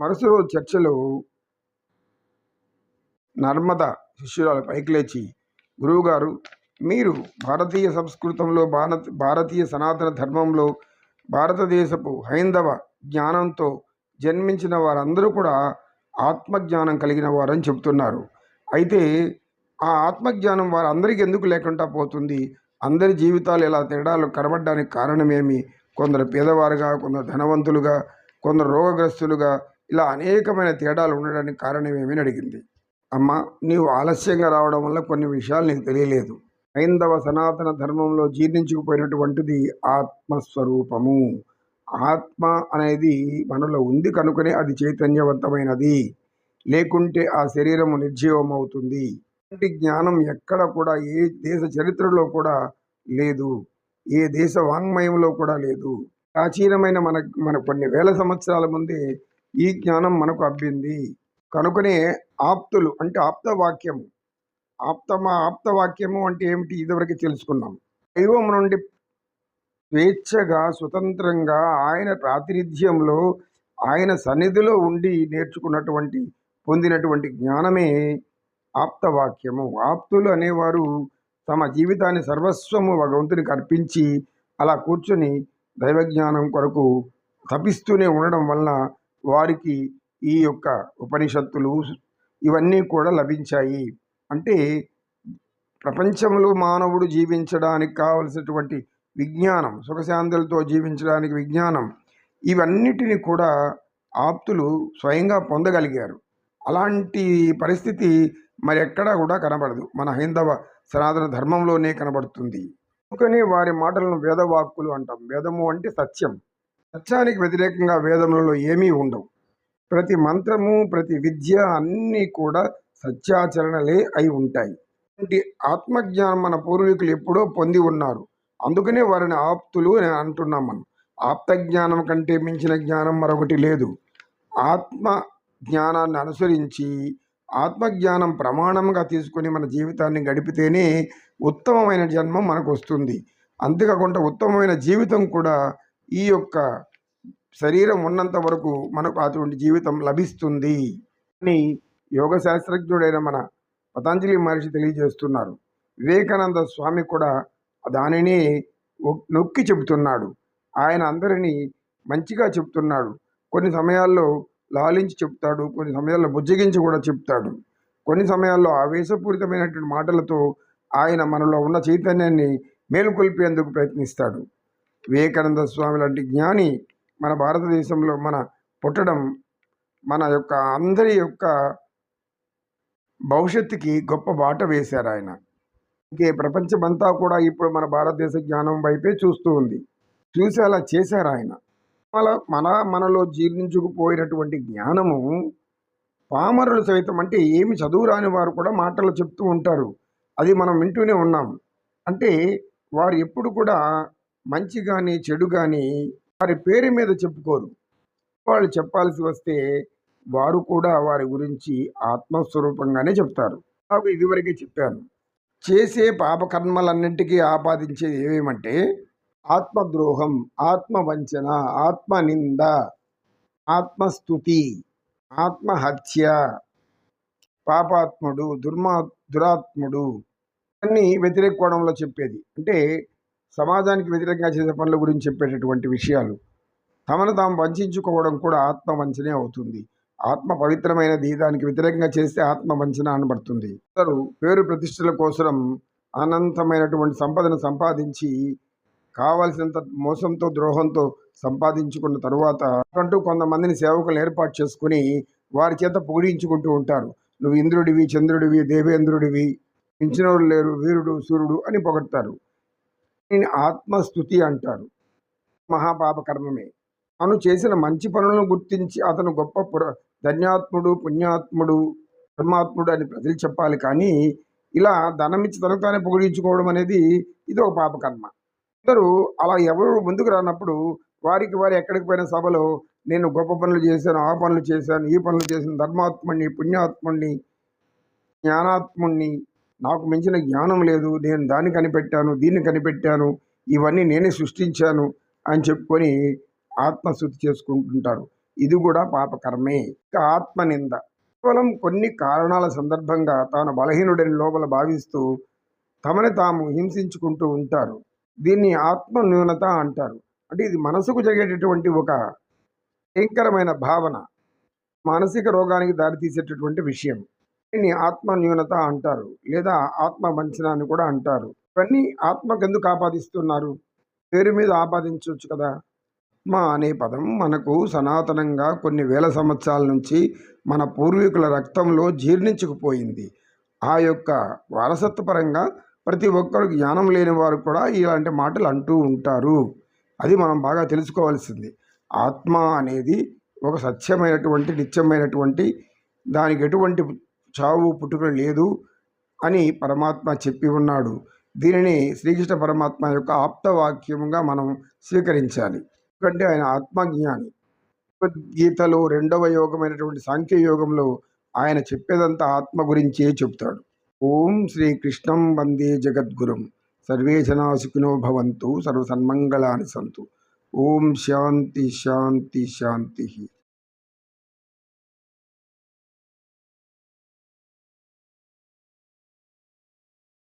మరుసటి రోజు చర్చలో నర్మద శిష్యురాలు పైకి లేచి గురువుగారు మీరు భారతీయ సంస్కృతంలో భారత భారతీయ సనాతన ధర్మంలో భారతదేశపు హైందవ జ్ఞానంతో జన్మించిన వారందరూ కూడా ఆత్మజ్ఞానం కలిగిన వారని చెబుతున్నారు. అయితే ఆ ఆత్మజ్ఞానం వారందరికీ ఎందుకు లేకుండా పోతుంది? అందరి జీవితాలు ఇలా తేడాలు కనబడడానికి కారణమేమి? కొందరు పేదవారుగా కొందరు ధనవంతులుగా కొందరు రోగగ్రస్తులుగా ఇలా అనేకమైన తేడాలు ఉండడానికి కారణమేమి అడిగింది? అమ్మ నీవు ఆలస్యంగా రావడం వల్ల కొన్ని విషయాలు నీకు తెలియలేదు. హైందవ సనాతన ధర్మంలో జీర్ణించుకుపోయినటువంటిది ఆత్మస్వరూపము. ఆత్మ అనేది మనలో ఉంది కనుకనే అది చైతన్యవంతమైనది. లేకుంటే ఆ శరీరము నిర్జీవం అవుతుంది ఇలాంటి జ్ఞానం ఎక్కడ కూడా ఏ దేశ చరిత్రలో కూడా లేదు. ఏ దేశ వాంగ్మయంలో కూడా లేదు. ప్రాచీనమైన మన మన కొన్ని వేల సంవత్సరాల ముందే ఈ జ్ఞానం మనకు అబ్బింది. కనుకనే ఆప్తులు అంటే ఆప్తవాక్యము. ఆప్తమ ఆప్తవాక్యము అంటే ఏమిటి? ఇదివరకు తెలుసుకున్నాం. దైవం నుండి స్వేచ్ఛగా స్వతంత్రంగా ఆయన ప్రాతినిధ్యంలో ఆయన సన్నిధిలో ఉండి నేర్చుకున్నటువంటి పొందినటువంటి జ్ఞానమే ఆప్తవాక్యము. ఆప్తులు అనేవారు తమ జీవితాన్ని సర్వస్వము భగవంతునికి అర్పించి అలా కూర్చొని దైవజ్ఞానం కొరకు తపిస్తూనే ఉండడం వలన వారికి ఈ యొక్క ఉపనిషత్తులు ఇవన్నీ కూడా లభించాయి. అంటే ప్రపంచంలో మానవుడు జీవించడానికి కావలసినటువంటి విజ్ఞానం సుఖశాంతులతో జీవించడానికి విజ్ఞానం ఇవన్నిటిని కూడా ఆప్తులు స్వయంగా పొందగలిగారు. అలాంటి పరిస్థితి మరి ఎక్కడా కూడా కనబడదు. మన హైందవ సనాతన ధర్మంలోనే కనబడుతుంది. అందుకని వారి మాటలను వేదవాక్కులు అంటాం. వేదము అంటే సత్యం. సత్యానికి వ్యతిరేకంగా వేదములలో ఏమీ ఉండవు. ప్రతి మంత్రము ప్రతి విద్య అన్నీ కూడా సత్యాచరణలే అయి ఉంటాయి. ఇలాంటి ఆత్మజ్ఞానం మన పూర్వీకులు ఎప్పుడో పొంది ఉన్నారు. అందుకనే వారిని ఆప్తులు అని అంటున్నాం మనం. ఆప్త జ్ఞానం కంటే మించిన జ్ఞానం మరొకటి లేదు. ఆత్మ జ్ఞానాన్ని అనుసరించి ఆత్మజ్ఞానం ప్రమాణంగా తీసుకొని మన జీవితాన్ని గడిపితేనే ఉత్తమమైన జన్మం మనకు వస్తుంది. అంతేకాకుండా ఉత్తమమైన జీవితం కూడా ఈ యొక్క శరీరం ఉన్నంత వరకు మనకు అటువంటి జీవితం లభిస్తుంది అని యోగ శాస్త్రజ్ఞుడైన మన పతంజలి మహర్షి తెలియజేస్తున్నారు. వివేకానంద స్వామి కూడా దానిని నొక్కి చెబుతున్నాడు. ఆయన అందరినీ మంచిగా చెప్తున్నాడు కొన్ని సమయాల్లో లాలించి చెప్తాడు కొన్ని సమయాల్లో బుజ్జగించి కూడా చెప్తాడు కొన్ని సమయాల్లో ఆవేశపూరితమైనటువంటి మాటలతో ఆయన మనలో ఉన్న చైతన్యాన్ని మేలుకొల్పేందుకు ప్రయత్నిస్తాడు. వివేకానంద స్వామి లాంటి జ్ఞాని మన భారతదేశంలో మన పుట్టడం మన యొక్క అందరి యొక్క భవిష్యత్తుకి గొప్ప బాట వేశారు ఆయన. ఇంకే ప్రపంచమంతా కూడా ఇప్పుడు మన భారతదేశ జ్ఞానం వైపే చూస్తూ ఉంది. చూసి అలా చేశారు ఆయన. మన మన మనలో జీర్ణించుకుపోయినటువంటి జ్ఞానము పామరులు సైతం అంటే ఏమి చదువు రాని వారు కూడా మాటలు చెప్తూ ఉంటారు. అది మనం వింటూనే ఉన్నాం. అంటే వారు ఎప్పుడు కూడా మంచి కానీ చెడు కానీ వారి పేరు మీద చెప్పుకోరు. వాళ్ళు చెప్పాల్సి వస్తే వారు కూడా వారి గురించి ఆత్మస్వరూపంగానే చెప్తారు. నాకు ఇదివరకే చెప్పాను. చేసే పాపకర్మలన్నింటికీ ఆపాదించేది ఏమేమంటే ఆత్మద్రోహం ఆత్మవంచన ఆత్మనింద ఆత్మస్థుతి ఆత్మహత్య పాపాత్ముడు దుర్మా దురాత్ముడు అన్నీ వ్యతిరేక కోణంలో చెప్పేది. అంటే సమాజానికి వ్యతిరేకంగా చేసే పనుల గురించి చెప్పేటటువంటి విషయాలు తమను తాము వంచుకోవడం కూడా ఆత్మ వంచనే అవుతుంది. ఆత్మ పవిత్రమైనది దానికి వ్యతిరేకంగా చేస్తే ఆత్మ వంచన అనబడుతుంది. అందరూ పేరు ప్రతిష్టల కోసం అనంతమైనటువంటి సంపదను సంపాదించి కావలసినంత మోసంతో ద్రోహంతో సంపాదించుకున్న తరువాత అంటూ కొంతమందిని సేవకులు ఏర్పాటు చేసుకుని వారి చేత పొగిడించుకుంటూ ఉంటారు. నువ్వు ఇంద్రుడివి చంద్రుడివి దేవేంద్రుడివి మించినోడు లేరు వీరుడు సూర్యుడు అని పొగడతారు. దీన్ని ఆత్మస్థుతి అంటారు. మహాపాప కర్మమే. తను చేసిన మంచి పనులను గుర్తించి అతను గొప్ప పుర ధన్యాత్ముడు పుణ్యాత్ముడు ధర్మాత్ముడు అని ప్రజలు చెప్పాలి కానీ ఇలా ధనమిచ్చి తనకు తానే పొగిడించుకోవడం అనేది ఇది ఒక పాపకర్మ అందరూ అలా ఎవరు ముందుకు రానప్పుడు వారికి వారు ఎక్కడికి పోయిన సభలో నేను గొప్ప పనులు చేశాను ఆ పనులు చేశాను ఈ పనులు చేశాను ధర్మాత్ముణ్ణి పుణ్యాత్ముణ్ణి జ్ఞానాత్ముణ్ణి నాకు మించిన జ్ఞానం లేదు నేను దాన్ని కనిపెట్టాను దీన్ని కనిపెట్టాను ఇవన్నీ నేనే సృష్టించాను అని చెప్పుకొని ఆత్మశుద్ధి చేసుకుంటుంటారు. ఇది కూడా పాపకర్మే. ఇక ఆత్మనింద. కేవలం కొన్ని కారణాల సందర్భంగా తాను బలహీనుడని లోపల భావిస్తూ తమని తాము హింసించుకుంటూ ఉంటారు. దీన్ని ఆత్మ న్యూనత అంటారు. అంటే ఇది మనసుకు జరిగేటటువంటి ఒక భయంకరమైన భావన. మానసిక రోగానికి దారితీసేటటువంటి విషయం. దీన్ని ఆత్మ న్యూనత అంటారు లేదా ఆత్మ వంచన అని కూడా అంటారు. ఇవన్నీ ఆత్మకెందుకు ఆపాదిస్తున్నారు? పేరు మీద ఆపాదించవచ్చు కదా. ఆత్మ అనే పదం మనకు సనాతనంగా కొన్ని వేల సంవత్సరాల నుంచి మన పూర్వీకుల రక్తంలో జీర్ణించుకుపోయింది. ఆ యొక్క వారసత్వపరంగా ప్రతి ఒక్కరు జ్ఞానం లేని వారు కూడా ఇలాంటి మాటలు అంటూ ఉంటారు. అది మనం బాగా తెలుసుకోవాల్సింది. ఆత్మ అనేది ఒక సత్యమైనటువంటి నిత్యమైనటువంటి దానికి ఎటువంటి చావు పుట్టుక లేదు అని పరమాత్మ చెప్పి ఉన్నాడు. దీనిని శ్రీకృష్ణ పరమాత్మ యొక్క ఆప్తవాక్యముగా మనం స్వీకరించాలి. ఎందుకంటే ఆయన ఆత్మజ్ఞాని. భగవద్గీతలో రెండవ యోగమైనటువంటి సాంఖ్య యోగంలో ఆయన చెప్పేదంతా ఆత్మ గురించే చెప్తాడు. ఓం శ్రీకృష్ణం వందే జగద్గురం. సర్వే జనా భవంతు సర్వసన్మంగళాని సంతు. ఓం శాంతి శాంతి శాంతి.